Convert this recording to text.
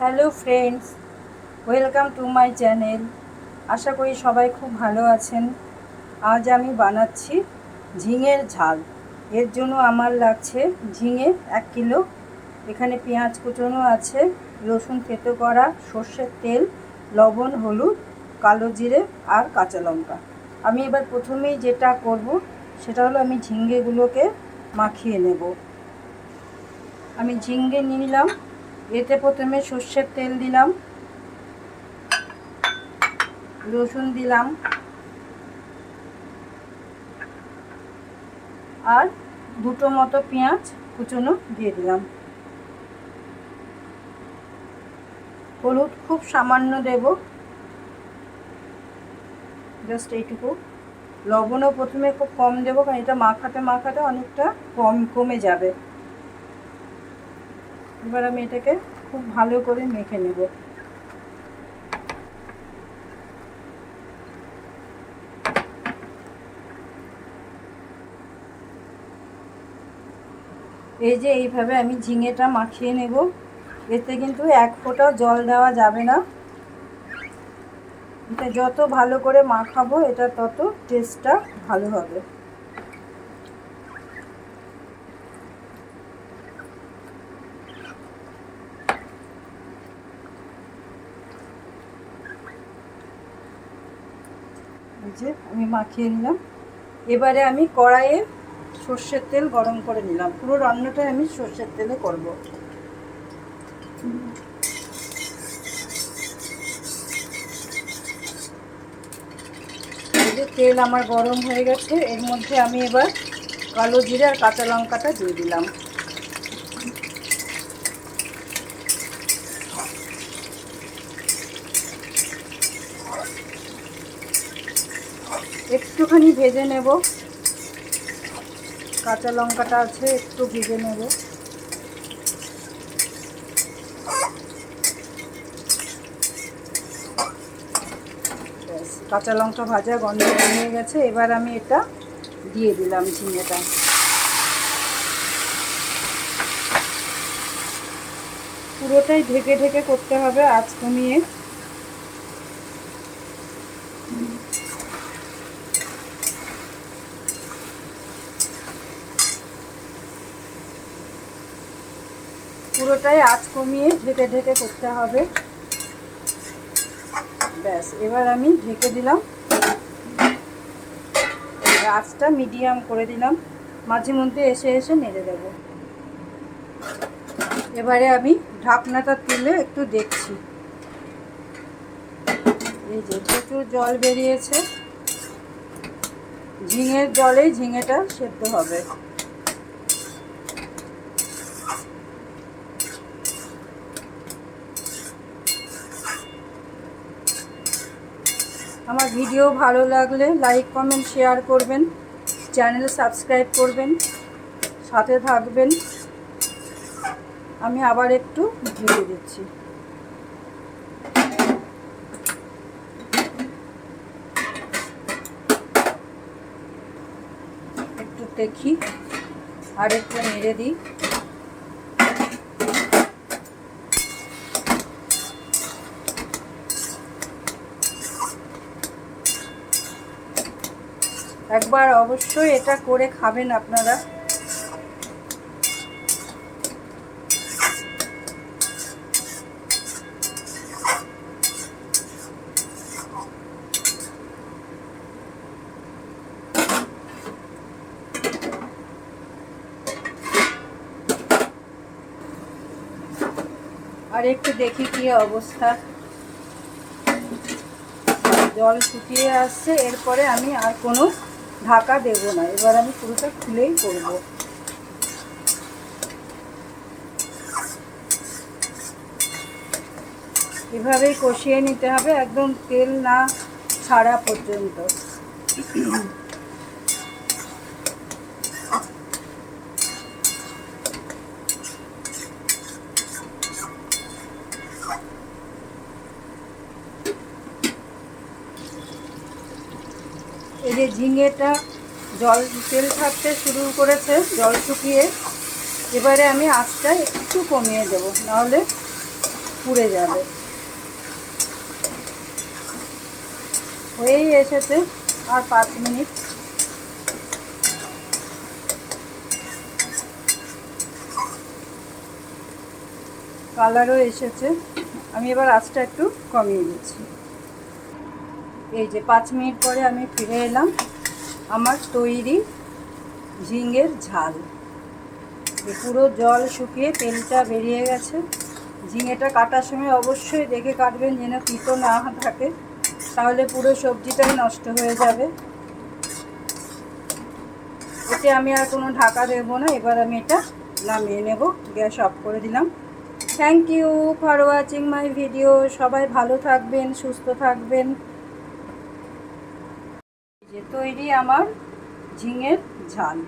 Hello friends, welcome to my channel. আশা করি সবাই খুব ভালো আছেন। আজ আমি বানাচ্ছি ঝিঙের ঝাল। এর জন্য আমার লাগছে ঝিঙে এক কিলো। এখানে পেঁয়াজ কুচনো আছে, রসুন থেতো করা, সর্ষের তেল, লবণ, হলুদ, কালো জিরে আর কাঁচা লঙ্কা। আমি এবার প্রথমেই যেটা করব, সেটা হলো আমি ঝিঙ্গেগুলোকে মাখিয়ে নেব। আমি ঝিঙ্গে নিয়ে নিলাম। এতে প্রথমে সর্ষের তেল দিলাম, রসুন দিলাম, আর দুটো মতো পেঁয়াজ কুচনো দিয়ে দিলাম। হলুদ খুব সামান্য দেব জাস্ট এইটুকু। লবণও প্রথমে খুব কম দেবো, কারণ এটা মাখাতে মাখাতে অনেকটা কম কমে যাবে। এবার আমি এটাকে খুব ভালো করে মেখে নেব। এই যে এইভাবে আমি ঝিঙেটা মাখিয়ে নেব। এতে কিন্তু এক ফোঁটাও জল দেওয়া যাবে না। এটা যত ভালো করে মাখাবো, এটা তত টেস্টটা ভালো হবে। এই আমি মাখিয়ে নিলাম। এবারে আমি কড়াইয়ে সর্ষের তেল গরম করে নিলাম। পুরো রান্নাটাই আমি সর্ষের তেলে করব। যে তেল আমার গরম হয়ে গেছে। এর মধ্যে আমি এবার কালো জিরে আর কাঁচা লঙ্কাটা দিয়ে দিলাম। একটুখানি ভেজে নেব। কাঁচা লঙ্কাটা আছে, একটু ভেজে নেব। কাঁচা লঙ্কা ভাজা গন্ধ হয়ে গেছে। এবার আমি এটা দিয়ে দিলাম ঝিঙেটা। পুরোটাই ঢেকে ঢেকে করতে হবে আজ কমিয়ে। পুরোটাই আঁচ কমিয়ে ঢেকে ঢেকে করতে হবে। ব্যাস, এবার আমি ঢেকে দিলাম। আঁচটা মিডিয়াম করে দিলাম। মাঝে মধ্যে এসে এসে নেড়ে দেব। এবারে আমি ঢাকনাটা তুলে একটু দেখছি। এই যে প্রচুর জল বেরিয়েছে। ঝিঙের জলেই ঝিঙেটা সেদ্ধ হবে। আমার ভিডিও ভালো লাগলে লাইক, কমেন্ট, শেয়ার করবেন। চ্যানেল সাবস্ক্রাইব করবেন। সাথে থাকবেন। আমি আবার একটু ভেজে দিচ্ছি। একটু দেখি আর একটু নেড়ে দিই। একবার অবশ্যই এটা করে খাবেন আপনারা। আর একটু দেখি কি অবস্থা। জল শুকিয়ে আসছে, এরপরে আমি আর কোনো ঢাকা দেব না, এবার আমি পুরোটা খুলেই করব। এভাবেই কষিয়ে নিতে হবে, একদম তেল না ছাড়া পর্যন্ত। এই যে ঝিঙেটা জল, তেল থাকতে শুরু করেছে, জল শুকিয়ে। এবারে আমি আঁচটা একটু কমিয়ে দেবো, নাহলে পুড়ে যাবে। হয়েই এসেছে আর পাঁচ মিনিট। কালারও এসেছে। আমি এবার আঁচটা একটু কমিয়ে দিচ্ছি। এই যে পাঁচ মিনিট পরে আমি ফিরে এলাম আমার তৈরি ঝিঙের ঝাল। পুরো জল শুকিয়ে তেলটা বেরিয়ে গেছে। ঝিঙেটা কাটার সময় অবশ্যই দেখে কাটবেন যেন তিতো না থাকে, তাহলে পুরো সবজিটাই নষ্ট হয়ে যাবে। এতে আমি আর কোনো ঢাকা দেবো না, এবার আমি এটা নামিয়ে নেব, গ্যাস অফ করে দিলাম। Thank you for watching my video সবাই ভালো থাকবেন, সুস্থ থাকবেন। যে তৈরি আমার ঝিঙের ঝাল।